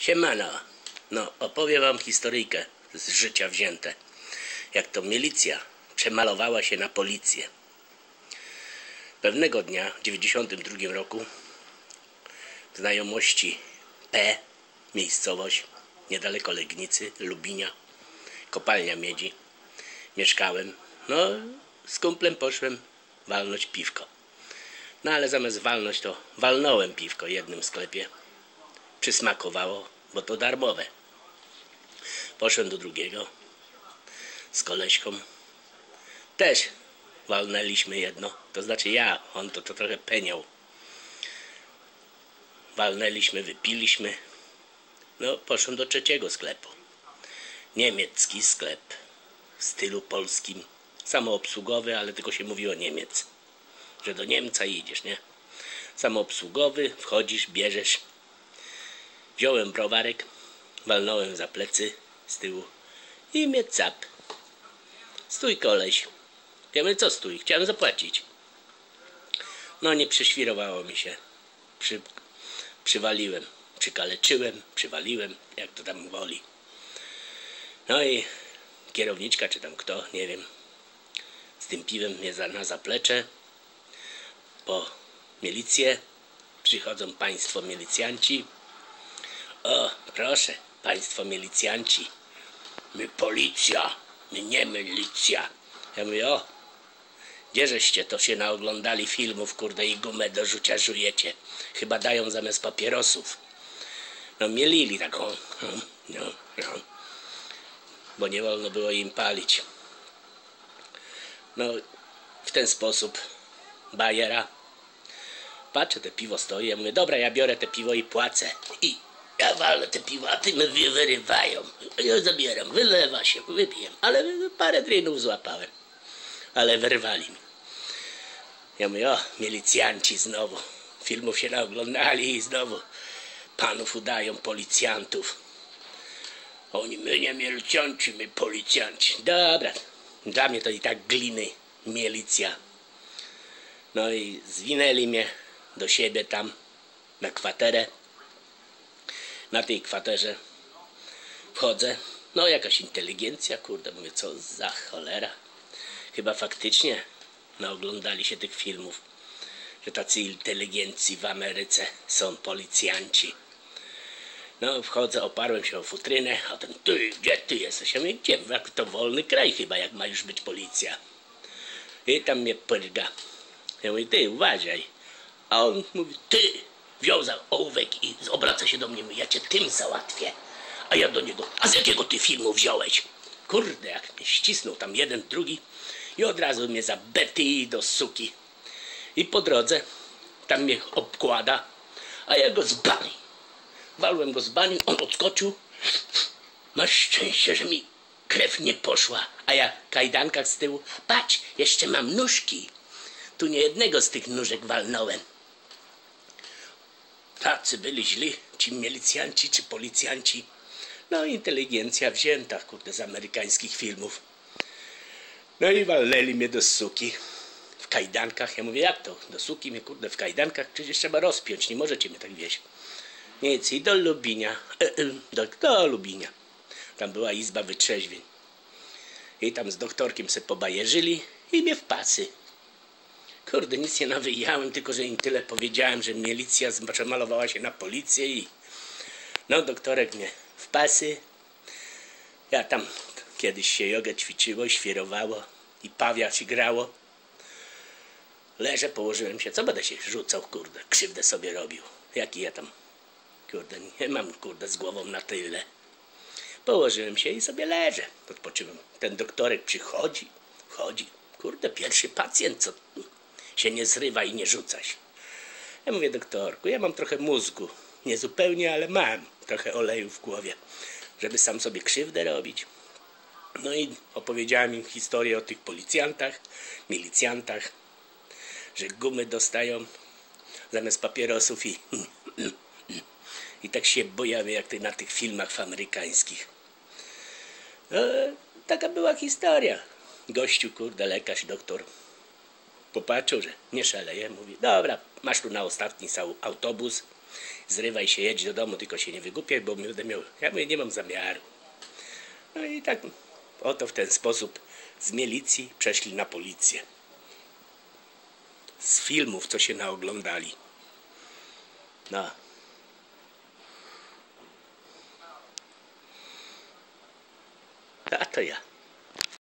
Siemano, no opowiem wam historyjkę z życia wzięte. Jak to milicja przemalowała się na policję. Pewnego dnia w 92 roku w znajomości P, miejscowość niedaleko Legnicy, Lubinia, kopalnia miedzi, mieszkałem. No, z kumplem poszłem walnąć piwko. No ale zamiast walnąć to walnąłem piwko w jednym sklepie przysmakowało, bo to darmowe. Poszedłem do drugiego z koleśką. Też walnęliśmy jedno. To znaczy ja, on to, to trochę peniał. Walnęliśmy, wypiliśmy. No, poszedłem do trzeciego sklepu. Niemiecki sklep w stylu polskim. Samoobsługowy, ale tylko się mówiło Niemiec. Że do Niemca idziesz, nie? Samoobsługowy, wchodzisz, bierzesz Wziąłem browarek, walnąłem za plecy z tyłu i mnie cap. Stój koleś. Mówię, co stój? Chciałem zapłacić. No nie prześwirowało mi się. Przy, przywaliłem, przykaleczyłem, przywaliłem, jak to tam woli. No i kierowniczka, czy tam kto, nie wiem, z tym piwem mnie za, na zaplecze. Po milicję przychodzą państwo milicjanci, o, proszę, państwo milicjanci. My policja, my nie milicja. Ja mówię, o, gdzieżeście to się naoglądali filmów, kurde, i gumę do rzucia żujecie. Chyba dają zamiast papierosów. No mielili taką, no, no, no. bo nie wolno było im palić. No, w ten sposób bajera. Patrzę, te piwo stoi, ja mówię, dobra, ja biorę te piwo i płacę. I ja walę te piwa, a ty mnie wyrywają. Ja zabieram, wylewa się, wypiję. Ale parę drinów złapałem. Ale wyrwali mi. Ja mówię, o, milicjanci znowu. Filmów się naoglądali i znowu panów udają, policjantów. Oni, my nie milicjanci, my policjanci. Dobra, dla mnie to i tak gliny, milicja. No i zwinęli mnie do siebie tam na kwaterę na tej kwaterze wchodzę. No jakaś inteligencja, kurde, mówię, co za cholera. Chyba faktycznie naoglądali się tych filmów, że tacy inteligencji w Ameryce są policjanci. No wchodzę, oparłem się o futrynę, a ten, ty, gdzie ty jesteś? Ja mówię, gdzie? Jak to wolny kraj chyba, jak ma już być policja. I tam mnie pyrga. Ja mówię, ty, uważaj. A on mówi, ty, wiązał ołówek i obraca się do mnie, mówi, ja cię tym załatwię. A ja do niego, a z jakiego ty filmu wziąłeś? Kurde, jak mnie ścisnął tam jeden, drugi i od razu mnie za Betty do suki. I po drodze tam mnie obkłada, a ja go z bani. Walłem go z bani, on odskoczył. Masz szczęście, że mi krew nie poszła, a ja w kajdankach z tyłu. Patrz, jeszcze mam nóżki. Tu nie jednego z tych nóżek walnąłem. Tacy byli źli, ci milicjanci czy policjanci. No inteligencja wzięta, kurde, z amerykańskich filmów. No i walnęli mnie do suki w kajdankach. Ja mówię, jak to? Do suki mnie, kurde, w kajdankach? Przecież trzeba rozpiąć, nie możecie mnie tak wieść. Nic, i do Lubinia, e, e, do, do Lubinia. Tam była izba wytrzeźwień. I tam z doktorkiem se pobajerzyli i mnie w pasy. Kurde, nic nie nawyjałem, tylko że im tyle powiedziałem, że milicja malowała się na policję i no doktorek mnie w pasy. Ja tam kiedyś się jogę ćwiczyło, świerowało i pawia się grało. Leżę, położyłem się, co będę się rzucał, kurde, krzywdę sobie robił. Jaki ja tam, kurde, nie mam, kurde, z głową na tyle. Położyłem się i sobie leżę, odpoczywam. Ten doktorek przychodzi, wchodzi, kurde, pierwszy pacjent, co się nie zrywa i nie rzucać. Ja mówię, doktorku, ja mam trochę mózgu. Nie zupełnie, ale mam trochę oleju w głowie, żeby sam sobie krzywdę robić. No i opowiedziałem im historię o tych policjantach, milicjantach, że gumy dostają zamiast papierosów i i tak się bojawię jak na tych filmach amerykańskich. No, taka była historia. Gościu, kurde, lekarz, doktor Popatrzył, że nie szaleje, mówi, dobra, masz tu na ostatni autobus, zrywaj się, jedź do domu, tylko się nie wygłupiaj, bo będę miał, ja mówię, nie mam zamiaru. No i tak oto w ten sposób z milicji przeszli na policję. Z filmów, co się naoglądali. No. A to ja.